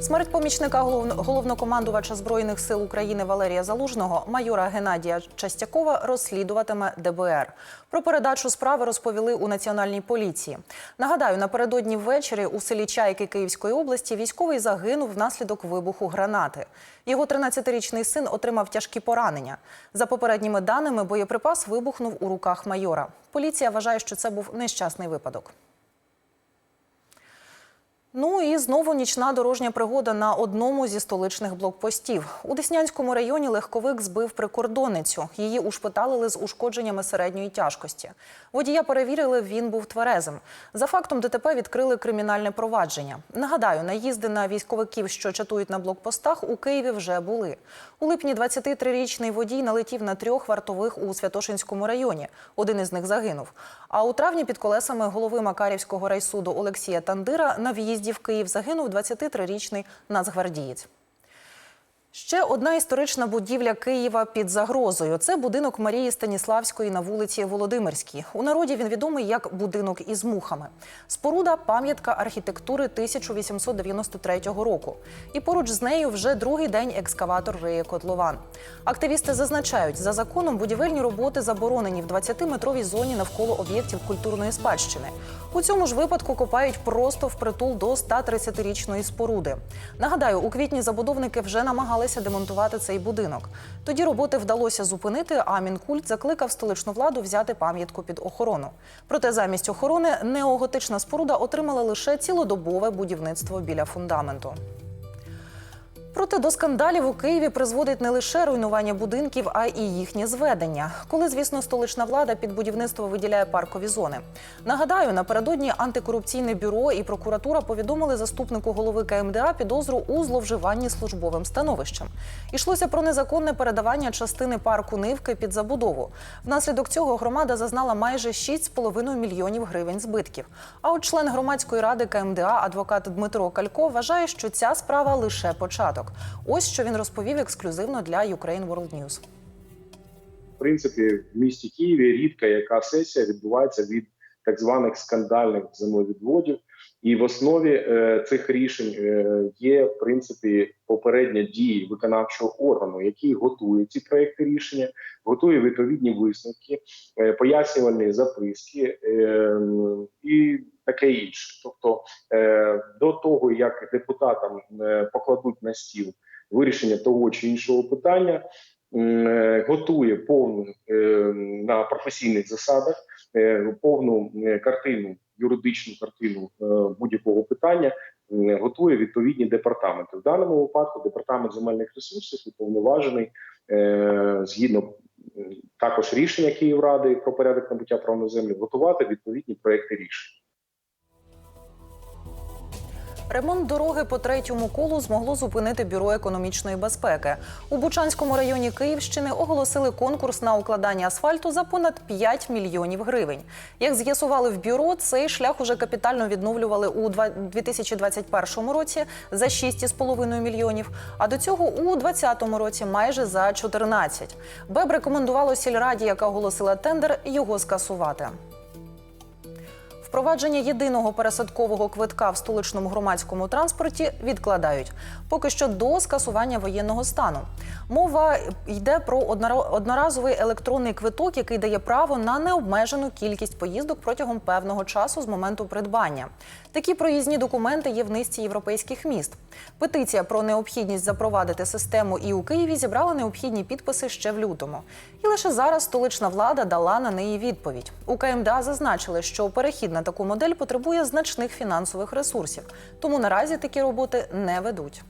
Смерть помічника головно- головнокомандувача збройних сил України Валерія Залужного, майора Геннадія Частякова, розслідуватиме ДБР. Про передачу справи розповіли у національній поліції. Нагадаю, напередодні ввечері у селі Чайки Київської області військовий загинув внаслідок вибуху гранати. Його 13-річний син отримав тяжкі поранення. За попередніми даними, боєприпас вибухнув у руках майора. Поліція вважає, що це був нещасний випадок. Ну і знову нічна дорожня пригода на одному зі столичних блокпостів. У Деснянському районі легковик збив прикордонницю. Її ушпиталили з ушкодженнями середньої тяжкості. Водія перевірили, він був тверезим. За фактом ДТП відкрили кримінальне провадження. Нагадаю, наїзди на військовиків, що чатують на блокпостах, у Києві вже були. У липні 23-річний водій налетів на трьох вартових у Святошинському районі. Один із них загинув. А у травні під колесами голови Макарівського райсуду Олексія Тандира на в'їзді в Київ загинув 23-річний нацгвардієць. Ще одна історична будівля Києва під загрозою. Це будинок Марії Станіславської на вулиці Володимирській. У народі він відомий як будинок із мухами. Споруда пам'ятка архітектури 1893 року. І поруч з нею вже другий день екскаватор риє котлован. Активісти зазначають, за законом будівельні роботи заборонені в 20-метровій зоні навколо об'єктів культурної спадщини. У цьому ж випадку копають просто впритул до 130-річної споруди. Нагадаю, у квітні забудовники вже намагалися демонтувати цей будинок. Тоді роботи вдалося зупинити, а Мінкульт закликав столичну владу взяти пам'ятку під охорону. Проте замість охорони неоготична споруда отримала лише цілодобове будівництво біля фундаменту. Проте до скандалів у Києві призводить не лише руйнування будинків, а і їхнє зведення. Коли, звісно, столична влада під будівництво виділяє паркові зони. Нагадаю, напередодні антикорупційне бюро і прокуратура повідомили заступнику голови КМДА підозру у зловживанні службовим становищем. Ішлося про незаконне передавання частини парку Нивки під забудову. Внаслідок цього громада зазнала майже 6,5 мільйонів гривень збитків. А от член громадської ради КМДА, адвокат Дмитро Калько, вважає, що ця справа лише початок. Ось що він розповів ексклюзивно для Ukraine World News. в принципі, в місті Києві рідка яка сесія відбувається від так званих скандальних землевідводів, і в основі е, цих рішень е, є в принципі попередня дії виконавчого органу, який готує ці проекти рішення, готує відповідні висновки, е, пояснювальні записки і таке інше. Тобто, до того як депутатам покладуть на стіл вирішення того чи іншого питання готує повну на професійних засадах повну картину, юридичну картину е, будь-якого питання. Готує відповідні департаменти. В даному випадку департамент земельних ресурсів уповноважений е, згідно також рішення Київради про порядок набуття прав на землю, готувати відповідні проекти рішень. Ремонт дороги по третьому колу змогло зупинити бюро економічної безпеки. У Бучанському районі Київщини оголосили конкурс на укладання асфальту за понад 5 мільйонів гривень. Як з'ясували в бюро, цей шлях уже капітально відновлювали у два- 2021 році за 6,5 мільйонів, а до цього у 2020 році майже за 14. БЕБ рекомендувало сільраді, яка оголосила тендер, його скасувати. Впровадження єдиного пересадкового квитка в столичному громадському транспорті відкладають поки що до скасування воєнного стану. Мова йде про одноразовий електронний квиток, який дає право на необмежену кількість поїздок протягом певного часу з моменту придбання. Такі проїзні документи є в низці європейських міст. Петиція про необхідність запровадити систему і у Києві зібрала необхідні підписи ще в лютому. І лише зараз столична влада дала на неї відповідь. У КМДА зазначили, що перехід на таку модель потребує значних фінансових ресурсів, тому наразі такі роботи не ведуть.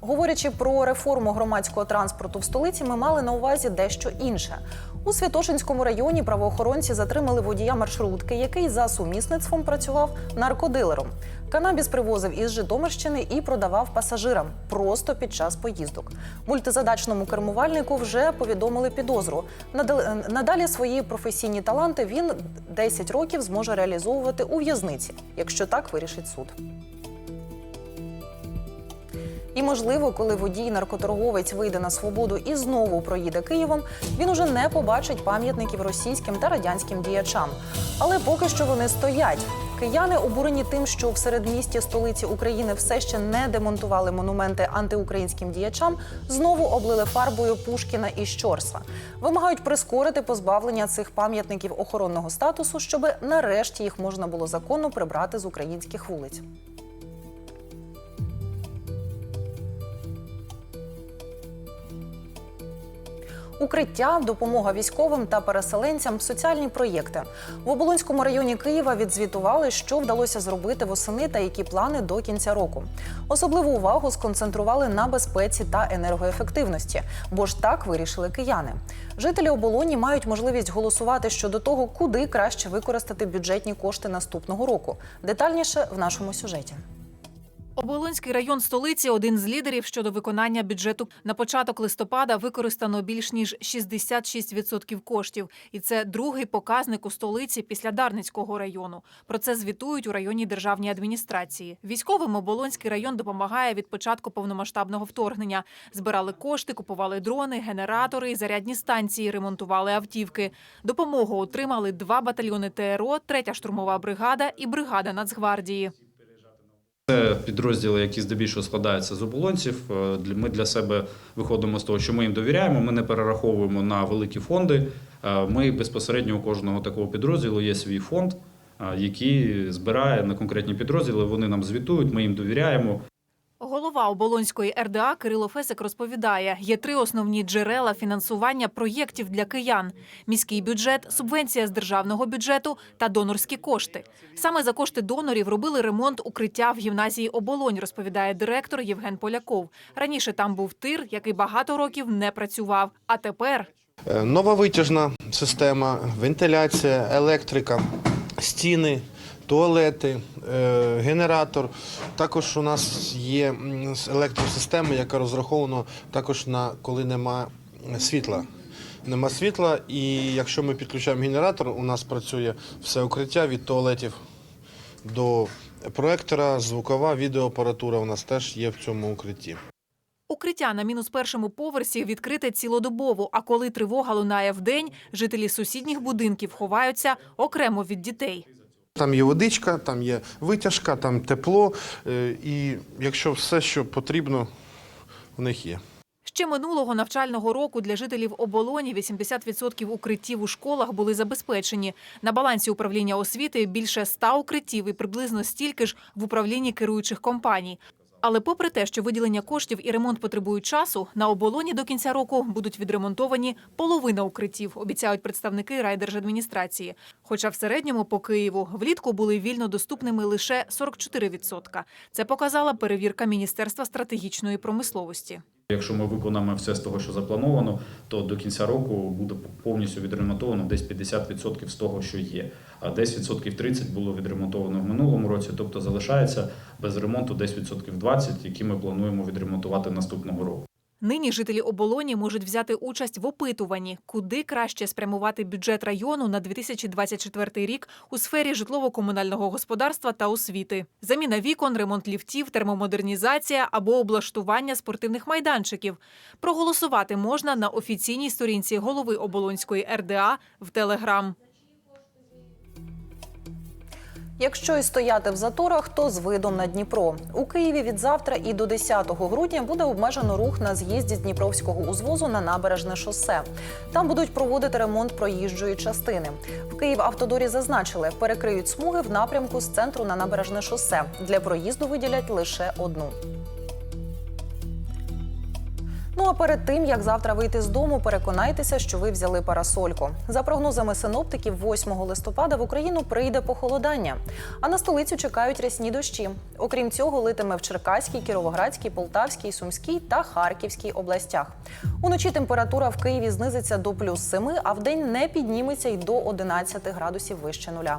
Говорячи про реформу громадського транспорту в столиці, ми мали на увазі дещо інше. У Святошинському районі правоохоронці затримали водія маршрутки, який за сумісництвом працював наркодилером. Канабіс привозив із Житомирщини і продавав пасажирам просто під час поїздок. Мультизадачному кермувальнику вже повідомили підозру. Надал- Надалі свої професійні таланти він 10 років зможе реалізовувати у в'язниці, якщо так вирішить суд. І можливо, коли водій наркоторговець вийде на свободу і знову проїде Києвом, він уже не побачить пам'ятників російським та радянським діячам. Але поки що вони стоять. Кияни обурені тим, що в середмісті столиці України все ще не демонтували монументи антиукраїнським діячам, знову облили фарбою Пушкіна і Щорса. Вимагають прискорити позбавлення цих пам'ятників охоронного статусу, щоб нарешті їх можна було законно прибрати з українських вулиць. Укриття, допомога військовим та переселенцям, соціальні проєкти в Оболонському районі Києва відзвітували, що вдалося зробити восени та які плани до кінця року. Особливу увагу сконцентрували на безпеці та енергоефективності, бо ж так вирішили кияни. Жителі оболоні мають можливість голосувати щодо того, куди краще використати бюджетні кошти наступного року. Детальніше в нашому сюжеті. Оболонський район столиці один з лідерів щодо виконання бюджету. На початок листопада використано більш ніж 66% коштів, і це другий показник у столиці після Дарницького району. Про це звітують у районній державній адміністрації. Військовим Оболонський район допомагає від початку повномасштабного вторгнення. Збирали кошти, купували дрони, генератори, зарядні станції, ремонтували автівки. Допомогу отримали два батальйони ТРО, третя штурмова бригада і бригада Нацгвардії. Це підрозділи, які здебільшого складаються з оболонців. Е, Ми для себе виходимо з того, що ми їм довіряємо. Ми не перераховуємо на великі фонди. Е, Ми безпосередньо у кожного такого підрозділу є свій фонд, е, який збирає на конкретні підрозділи. Вони нам звітують, ми їм довіряємо. Голова Оболонської РДА Кирило Фесик розповідає, є три основні джерела фінансування проєктів для киян: міський бюджет, субвенція з державного бюджету та донорські кошти. Саме за кошти донорів робили ремонт укриття в гімназії Оболонь, розповідає директор Євген Поляков. Раніше там був тир, який багато років не працював. А тепер Е, Нова витяжна система, вентиляція, електрика, стіни, туалети, е, генератор. Також у нас є електросистема, яка розрахована також на коли нема світла. Нема світла, і якщо ми підключаємо генератор, у нас працює все укриття від туалетів до проектора, звукова відеоапаратура у нас теж є в цьому укритті. укриття на мінус першому поверсі відкрите цілодобово. А коли тривога лунає вдень, жителі сусідніх будинків ховаються окремо від дітей. Там є водичка, там є витяжка, там тепло. е, І якщо все, що потрібно, в них є. Ще минулого навчального року для жителів оболоні 80% укриттів у школах були забезпечені. На балансі управління освіти більше 100 укриттів і приблизно стільки ж в управлінні керуючих компаній. Але попри те, що виділення коштів і ремонт потребують часу, на оболоні до кінця року будуть відремонтовані половина укриттів, обіцяють представники райдержадміністрації. Хоча в середньому по Києву влітку були вільно доступними лише 44%. Це показала перевірка Міністерства стратегічної промисловості. Якщо ми виконаємо все з того, що заплановано, то до кінця року буде повністю відремонтовано десь 50% з того, що є. А десь відсотків 30 було відремонтовано в минулому році, тобто залишається без ремонту десь відсотків 20, які ми плануємо відремонтувати наступного року. Нині жителі оболоні можуть взяти участь в опитуванні, куди краще спрямувати бюджет району на 2024 рік у сфері житлово-комунального господарства та освіти. Заміна вікон, ремонт ліфтів, термомодернізація або облаштування спортивних майданчиків. Проголосувати можна на офіційній сторінці голови оболонської РДА в Телеграм. Якщо і стояти в заторах, то з видом на Дніпро. У Києві від завтра і до 10 грудня буде обмежено рух на з'їзді з Дніпровського узвозу на набережне шосе. Там будуть проводити ремонт проїжджої частини. В Київ автодорі зазначили, перекриють смуги в напрямку з центру на набережне шосе. Для проїзду виділять лише одну. Ну а перед тим як завтра вийти з дому, переконайтеся, що ви взяли парасольку. За прогнозами синоптиків, 8 листопада в Україну прийде похолодання, а на столицю чекають рясні дощі. Окрім цього, литиме в Черкаській, Кіровоградській, Полтавській, Сумській та Харківській областях. Уночі температура в Києві знизиться до плюс 7, а вдень не підніметься й до 11 градусів вище нуля.